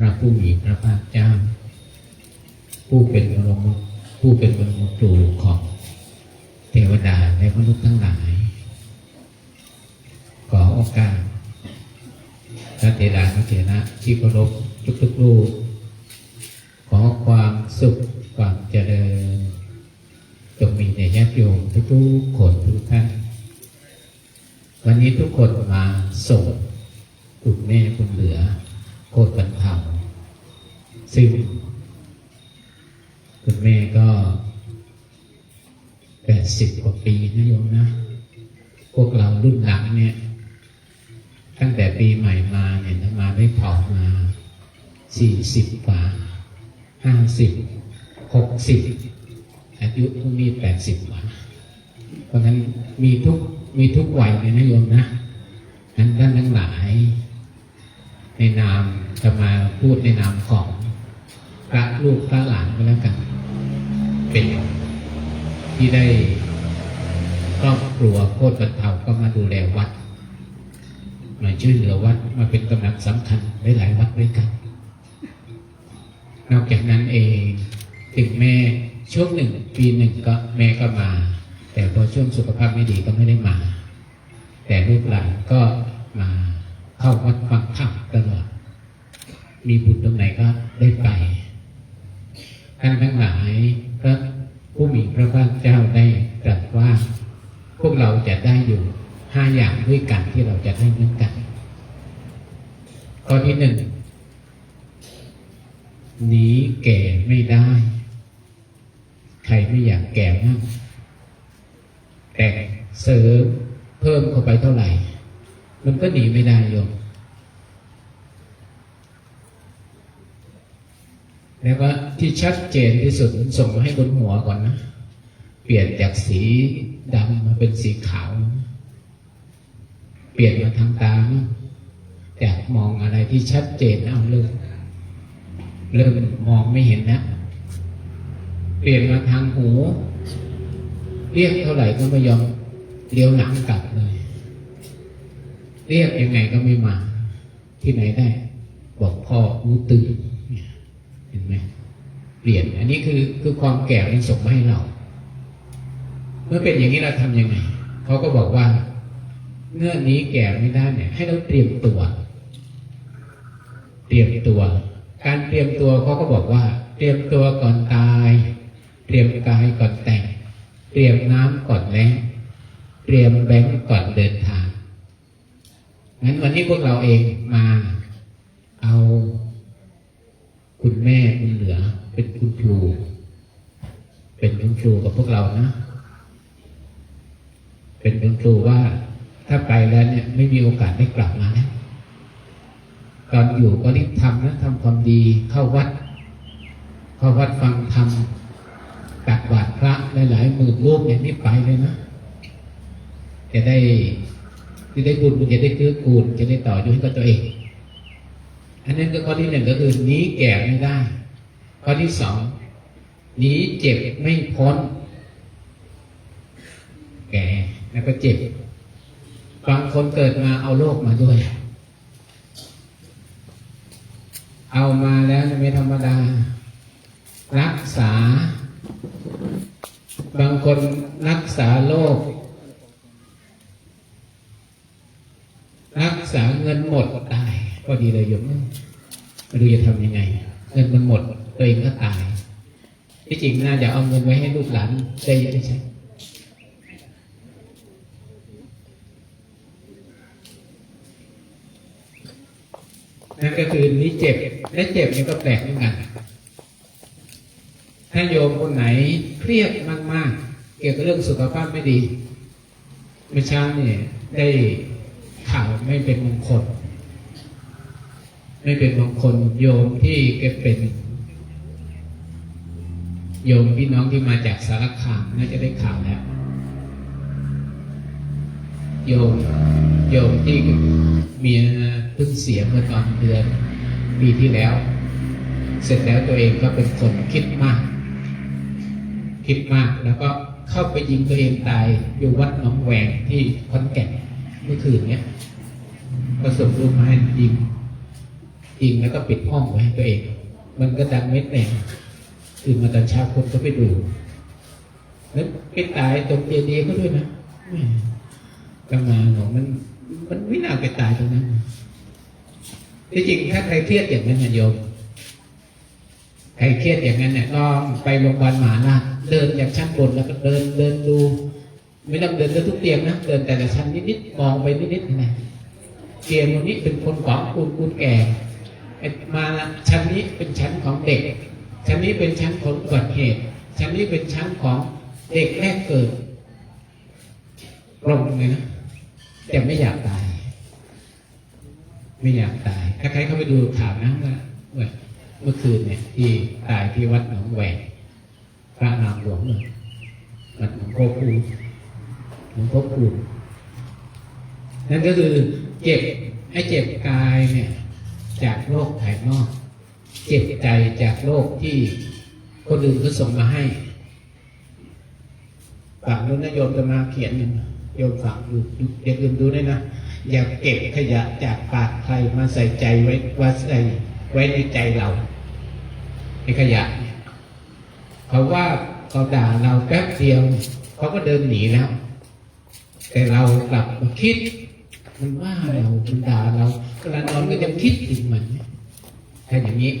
พระผู้มีพระภาคเจ้า ผู้เป็นบรมผู้เป็นบรมครูของเทวดาและมนุษย์ทั้งหลาย ขอโอกาสพระเทดาพระเถระที่เคารพทุกๆรูปขอความสุขความเจริญจงมีในญาติโยมทุกๆคนทุกท่านวันนี้ทุกคนมาส่งคุณแม่คุณเหลือ โคตรบรรเทาซึ่งคุณแม่ก็แปดสิบกว่าปีนะโยมนะ พวกเรารุ่นหลังเนี่ย ตั้งแต่ปีใหม่มาเนี่ยมาได้เผามาสี่สิบกว่าห้าสิบหกสิบอายุพวกนี้แปดสิบกว่าเพราะนั้นมีทุกมีทุกวัยเลยนะโยมนะนั้นท่านทั้งหลาย ในนามจะมาพูดในนามของพระลูกพระหลานก็แล้วกัน เป็นที่ได้ครอบครัวโคตรบรรเทาก็มาดูแลวัด มาช่วยเหลือวัดมาเป็นกำลังสำคัญหลายวัดด้วยกัน นอกจากนั้นเองถึงแม่ช่วงหนึ่งปีหนึ่งก็แม่ก็มา แต่พอช่วงสุขภาพไม่ดีก็ไม่ได้มา แต่ลูกหลานก็มา เข้าวัดฟังธรรมตลอด มีบุญตรงไหนก็ได้ไปท่านทั้งหลายพระผู้มีพระภาคเจ้าได้ตรัสว่า พวกเราจะได้อยู่ห้าอย่างด้วยกันที่เราจะได้เหมือนกันข้อที่หนึ่งหนีแก่ไม่ได้ ใครไม่อยากแก่บ้างแต่เสริมเพิ่มเข้าไปเท่าไหร่ มันก็หนีไม่ได้โยมแล้วก็ที่ชัดเจนที่สุดส่งมาให้บนหัวก่อนนะ เปลี่ยนจากสีดำมาเป็นสีขาว เปลี่ยนมาทางตานะจากมองอะไรที่ชัดเจนเอาเริ่มเริ่มมองไม่เห็นนะเปลี่ยนมาทางหู เรียกเท่าไหร่ก็ไม่ยอมเลี้ยวหลังกลับเลย เรียกยังไงก็ไม่มา ที่ไหนได้ บอกพ่อหูตื่นเห็นไหมเปลี่ยน อันนี้คือคือความแก่ที่ส่งมาให้เรา เมื่อเป็นอย่างนี้เราทำยังไงเขาก็บอกว่าเมื่อนนี้แก่ไม่ได้เนี่ย ให้เราเตรียมตัว เตรียมตัว การเตรียมตัวเขาก็บอกว่า เตรียมตัวก่อนตาย เตรียมกายก่อนแต่ง เตรียมน้ำก่อนแล้งเตรียมแบงก์ก่อนเดินทาง งั้นวันนี้พวกเราเองมาเอาคุณแม่คุณเหลือ เป็นคุณครู เป็นคุณครูกับพวกเรานะ เป็นคุณครูว่าถ้าไปแล้วเนี่ยไม่มีโอกาสได้กลับมาแล้วตอนอยู่ก็รีบทำนะทำความดีเข้าวัด เข้าวัดฟังธรรมตักบาตรพระหลายๆหมื่นรูปเนี่ยนี่ไปเลยนะจะได้ จะได้บุญจะได้เกื้อกูลจะได้ต่ออยู่ให้กับตัวเอง อันนั้นก็ข้อที่หนึ่งก็คือหนีแก่ไม่ได้ ข้อที่สองหนีเจ็บไม่พ้น แก่แล้วก็เจ็บบางคนเกิดมาเอาโรคมาด้วย เอามาแล้วไม่ธรรมดา รักษา บางคนรักษาโรครัก ษาเงินหมดตายก็ดีเลยโยมไม่รู้จะทำยังไง เงินมันหมดตัวเองก็ตายที่จริงน่าจะเอาเงินไว้ให้ลูกหลานได้เยอะใช่นั่นก็คือนี้เจ็บและเจ็บนี่ก็แปลกเหมือนกัน ถ้าโยมคนไหนเครียดมาก ๆ เกี่ยวกับเรื่องสุขภาพไม่ดี เมื่อเช้าเนี่ยได้ ข่าวไม่เป็นมงคล ไม่เป็นมงคลโยมที่แกเป็น โยมพี่น้องที่มาจากสารคามน่าจะได้ข่าวแล้ว โยมโยมที่เมียเพิ่งเสียเมื่อตอนเดือนปีที่แล้ว เสร็จแล้วตัวเองก็เป็นคนคิดมาก คิดมากแล้วก็เข้าไปยิงตัวเองตายอยู่วัดหนองแหวงที่ขอนแก่น เมื่อคืนเนี้ยก็ส่งรูปมาให้ยิงยิงแล้วก็ปิดห้องไว้ให้ตัวเอง มันก็ดังเม็ดแดงตื่นมาตอนเช้าคนก็ไปดูแล้วไปตายตรงเจดีย์ก็ด้วยนะแหม่กำมาของมัน มันไม่น่าไปตายตรงนั้นที่จริงถ้าใครเครียดอย่างนั้นนะโยมใครเครียดอย่างนั้นเนี่ยลองไปโรงพยาบาลหมหาราชเดินจากชั้นบนแล้วก็เดินเดินดู ไม่ต้องเดินเดินทุกเตียงนะเดินแต่ละชั้นนิดๆมองไปนิดๆนะเตียงตรงนี้เป็นคนของคุณคุณแก่ไอ้มาชั้นนี้เป็นชั้นของเด็ก ชั้นนี้เป็นชั้นของอุบัติเหตุ ชั้นนี้เป็นชั้นของเด็กแรกเกิดตรงเลยนะแต่ไม่อยากตาย ไม่อยากตาย ถ้าใครเข้าไปดูข่าวนะว่าเมื่อเมื่อคืนเนี่ย ที่ตายที่วัดหนองแหวกพระนามหลวงเลยวัดหลวงพ่อคู ลวงพ่อคูนั่นก็คือเจ็บให้เจ็บกายเนี่ยจากโรคภายนอก เจ็บใจจากโรคที่คนอื่นเขาส่งมาให้ฝั่งนู้นนะโยมจะมาเขียนนะโยมฝากดูดูอย่าลืมดูด้วยนะอย่าเก็บขยะจากปากใครมาใส่ใจไว้ว่าใส่ไว้ในใจเราไอ้ขยะเนี่ยเขาว่าเขาด่าเราแป๊บเดียวเขาก็เดินหนีแล้ว แต่เรากลับมาคิด มันว่าเรามันด่าเราเวลานอนก็จะคิดถึงมันถ้าอย่างนี้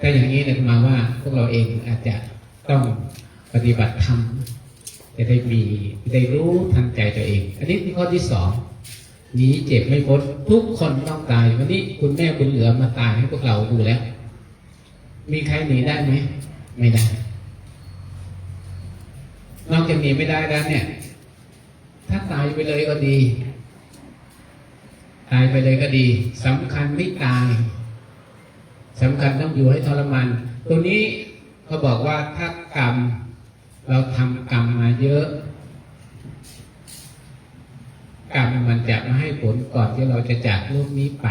ถ้าอย่างนี้เนี่ยมาว่าพวกเราเองอาจจะต้องปฏิบัติธรรมจะได้มีได้รู้ทันใจตัวเอง อันนี้คือข้อที่สองหนีเจ็บไม่พ้นทุกคนต้องตาย วันนี้คุณแม่คุณเหลือมาตายให้พวกเราดูแล้ว มีใครหนีได้ไหมไม่ได้ นอกจากหนีไม่ได้แล้วเนี่ย ถ้าตายไปเลยก็ดี ตายไปเลยก็ดีสำคัญไม่ตายสำคัญต้องอยู่ให้ทรมานตรงนี้เขาบอกว่าถ้ากรรม เราทำกรรมมาเยอะ กรรมมันจะมาให้ผลก่อนที่เราจะจากโลกนี้ไป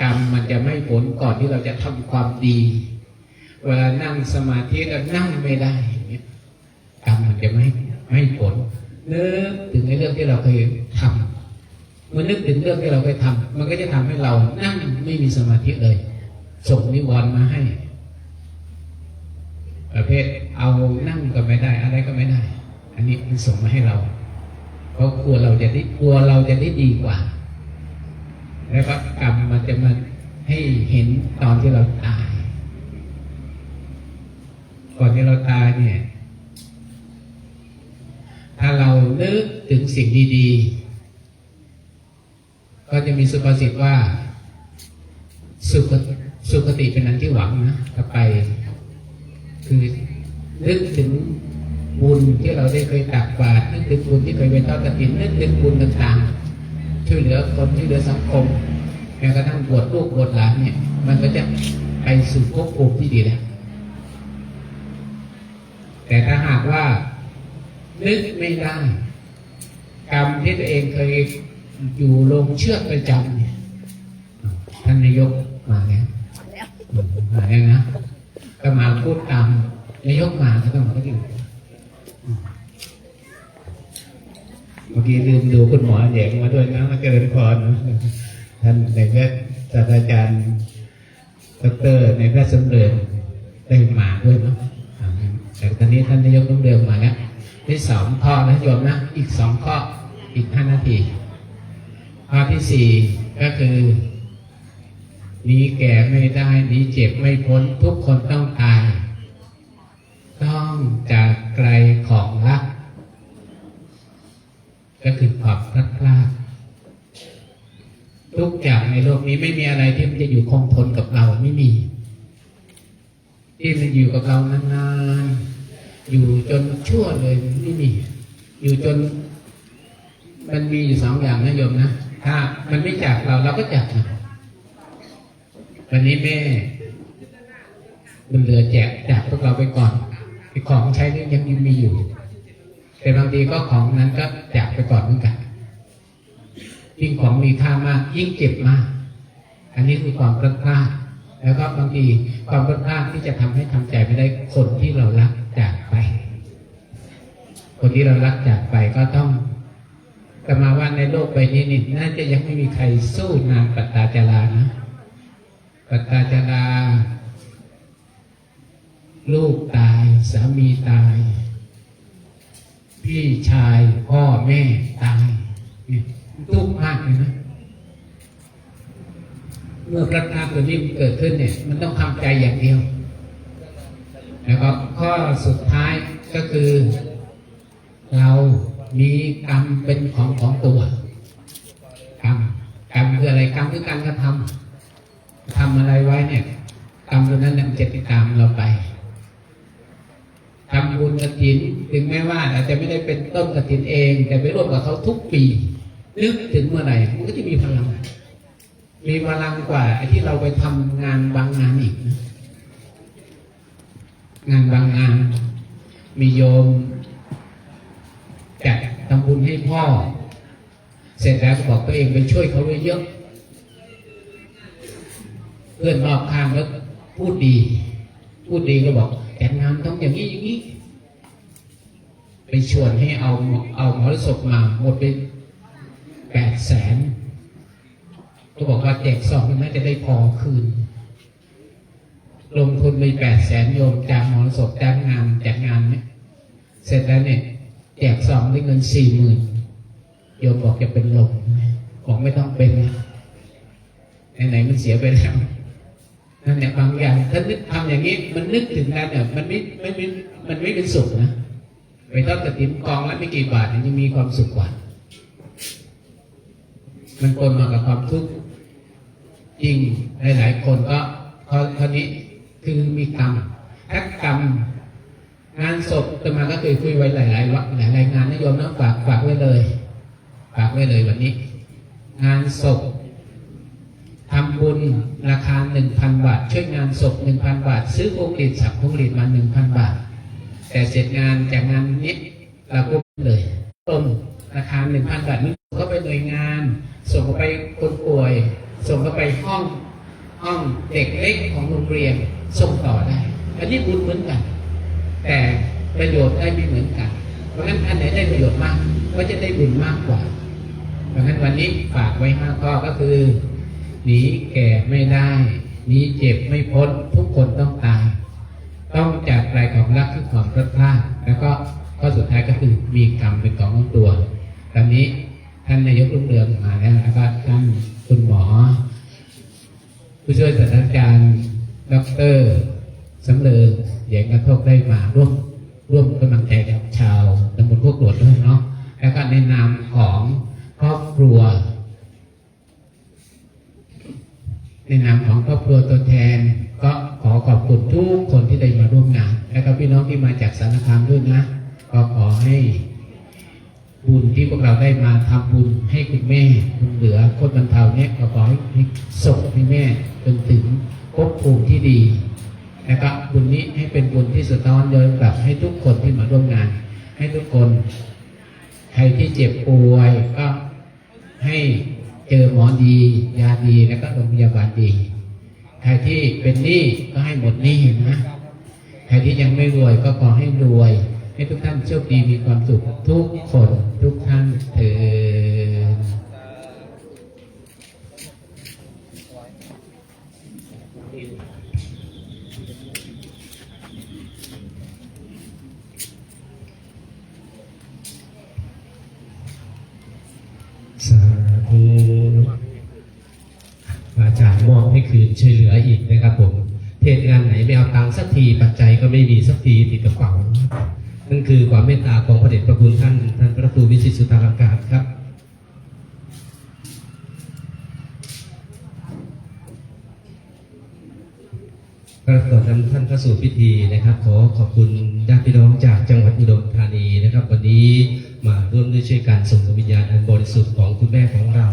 กรรมมันจะไม่ผลก่อนที่เราจะทำความดี เวลานั่งสมาธิเรานั่งไม่ได้ กรรมมันจะไม่ไม่ผลนึกถึงในเรื่องที่เราเคยทำเมื่อนึกถึงเรื่องที่เราเคยทำมันก็จะทำให้เรานั่งไม่มีสมาธิเลย ส่งนิวรณ์มาให้ ประเภทเอานั่งก็ไม่ได้ อะไรก็ไม่ได้ อันนี้มันส่งมาให้เราเพราะกลัวเราจะได้กลัวเราจะได้ดีกว่า แล้วก็กรรมมันจะมาให้เห็นตอนที่เราตาย ก่อนที่เราตายเนี่ย ถ้าเรานึกถึงสิ่งดีๆ ก็จะมีสุภาษิตว่า สุขสุขติเป็นอันที่หวังนะถ้าไป คือนึกถึงบุญที่เราได้เคยตักบาตรนึกถึงบุญที่เคยเป็นทอดกฐินนึกถึงบุญต่างๆ ช่วยเหลือคนช่วยเหลือสังคมแม้กระทั่งบวชลูกบวชหลานเนี่ย มันก็จะไปสู่ภพภูมิที่ดีแล้วแต่ถ้าหากว่า นึกไม่ได้ กรรมที่ตัวเองเคยอยู่ลงเชือกประจำเนี่ยท่านนายกมาแล้วมาแล้วนะก็มาพูดตามนายกมาก็ต้องมาก็อยู่เมื่อกี้ลืมดูคุณหมอแยงมาด้วยนะมาเจริญพรท่านในแพทย์ศาสตราจารย์ดรในแพทย์สำเร็จได้มาด้วยเนาะแต่ตอนนี้ท่านนายกต้องเดินมาแล้ว ที่สองข้อนะโยมนะ อีกสองข้ออีกห้านาที ข้อที่สี่ก็คือหนีแก่ไม่ได้หนีเจ็บไม่พ้นทุกคนต้องตาย ต้องจากไกลของรัก ก็คือความพลัดพรากทุกอย่างในโลกนี้ไม่มีอะไรที่มันจะอยู่คงทนกับเราไม่มี ที่มันอยู่กับเรานานๆ อยู่จนชั่วเลยไม่มี อยู่จน มันมีอยู่สองอย่างนะโยมนะถ้ามันไม่จากเราเราก็จากมันวันนี้แม่มันเหลือแจกจากพวกเราไปก่อนไอ้ของใช้นี่ยังมีอยู่ แต่บางทีก็ของนั้นก็จากไปก่อนเหมือนกันยิ่งของมีค่ามาก ยิ่งเจ็บมาก อันนี้คือความพลาดพลาดแล้วก็บางทีความพลาดพลาดที่จะทำให้ทำใจไม่ได้คนที่เรารัก จากไป คนที่เรารักจากไปก็ต้องแต่มาว่าในโลกใบนี้นี่น่าจะยังไม่มีใครสู้นางปัตตาจารานะ ปัตตาจาราลูกตาย สามีตาย พี่ชายพ่อแม่ตายทุกข์มากเลยนะเมื่อพระนาตัวนี้เกิดขึ้นเนี่ย มันต้องทำใจอย่างเดียว แล้วก็ข้อสุดท้ายก็คือ เรามีกรรมเป็นของของตัวกรรมกรรมคืออะไรกรรมคือการกระทำทำอะไรไว้เนี่ยกรรมตัวนั้นนี่ยมันจะติดตามเราไปทำบุญกระถินถึงแม้ว่า อาจจะไม่ได้เป็นต้นกระถินเอง แต่ไปร่วมกับเขาทุกปี นึกถึงเมื่อไหร่มันก็จะมีพลัง มีพลังกว่าไอ้ที่เราไปทำงานบางงานอีกนะ งานบางงาน มีโยมจัดทำบุญให้พ่อ เสร็จแล้วก็บอกตัวเองไปช่วยเขาไว้เยอะเพื่อนรอบข้างแล้วพูดดี พูดดีก็บอกจัดงานต้องอย่างนี้อย่างนี้ ไปชวนให้เอาเอาหมอศพมาหมดไปแปดแสนก็บอกว่าแจกสองมันน่าจะได้พอคืน ลงทุนไปแปดแสนโยมจากหมอศพจากงานจากงานเนี่ยเสร็จแล้วเนี่ยแจกซองได้เงินสี่หมื่นโยมบอกจะเป็นลมบอกไม่ต้องเป็นนไหนๆมันเสียไปแล้วนั่นเนี่ยบางอย่างถ้านึกทำอย่างนี้มันนึกถึงแล้เนี่ยมันไม่ไม่ไม่มันไม่เป็นสุขนะไปทอดกระถิ่นกองแล้วไม่กี่บาทเนี่ยยังมีความสุขกว่า มันปนมากับความทุกข์จริงหลายๆคนก็ข้อข้อนี้ คือมีกรรมถ้ากรรมงานศพจะมาก็เคยคุยไว้หลายๆวัดหลายๆงานนะโยมนะฝากฝากไว้เลย ฝากไว้เลยวันนี้ งานศพทำบุญราคาหนึ่งพันบาท ช่วยงานศพหนึ่งพันบาท ซื้อพวงหลีดสับพวงหลีดมาหนึ่งพันบาท แต่เสร็จงานจากงานนี้เราก็เลยต้นราคาหนึ่งพันบาทนี้ส่งเข้าไปหน่วยงาน ส่งไปคนป่วย ส่งเข้าไปห้องห้องเด็กเล็กของโรงเรียน ส่งต่อได้ อันนี้บุญเหมือนกัน แต่ประโยชน์ได้ไม่เหมือนกัน เพราะฉะนั้นอันไหนได้ประโยชน์มากก็จะได้บุญมากกว่า เพราะฉะนั้นวันนี้ฝากไว้ห้าข้อก็คือหนีแก่ไม่ได้หนีเจ็บไม่พ้นทุกคนต้องตาย ต้องจากอะไรของรักคือของพลาดพลาดแล้วก็ข้อสุดท้ายก็คือมีกรรมเป็นของของตัวตอนนี้ท่านนายกรุ่งเรืองมาแล้วนะครับท่านคุณหมอ ผู้ช่วยศาสตราจารย์ ดอกเตอรสำเริงเหยียงกระทบได้มาร่วมร่วมกำลังใจกับชาวตำบลพวกหลวดด้วยเนาะแล้วก็ในนามของครอบครัว ในนามของครอบครัวตัวแทน ก็ขอขอบคุณทุกคนที่ได้มาร่วมงาน แล้วก็พี่น้องที่มาจากสารคามด้วยนะ ก็ขอให้บุญที่พวกเราได้มาทำบุญให้คุณแม่คุณเหลือคนบรรเทาเนี่ยก็ขอให้ให้ส่งให้แม่จนถึง ภพภูมิที่ดีนะครับบุญนี้ให้เป็นบุญที่สะท้อนย้อนกลับให้ทุกคนที่มาร่วมงาน ให้ทุกคนใครที่เจ็บป่วยก็ให้เจอหมอดียาดีแล้วก็โรงพยาบาลดีใครที่เป็นหนี้ก็ให้หมดหนี้นะใครที่ยังไม่รวยก็ขอให้รวย ให้ทุกท่านโชคดีมีความสุขทุกคนทุกท่านเถิด สาธุอาจารย์มอบให้คืน ช่วยเหลืออีกนะครับผม เทศงานไหนไม่เอาตังค์สักทีปัจจัยก็ไม่มีสักทีติดกระเป๋า นั่นคือความเมตตาของพระเดชพระคุณท่านท่านพระครูวิชิตสุตารังการครับก็ก่อนนำท่านเข้าสู่พิธีนะครับ ขอขอบคุณญาติพี่น้องจากจังหวัดอุดรธานีนะครับ วันนี้มาร่วมด้วยช่วยการส่งดวงวิญญาณอันบริสุทธิ์ของคุณแม่ของเรา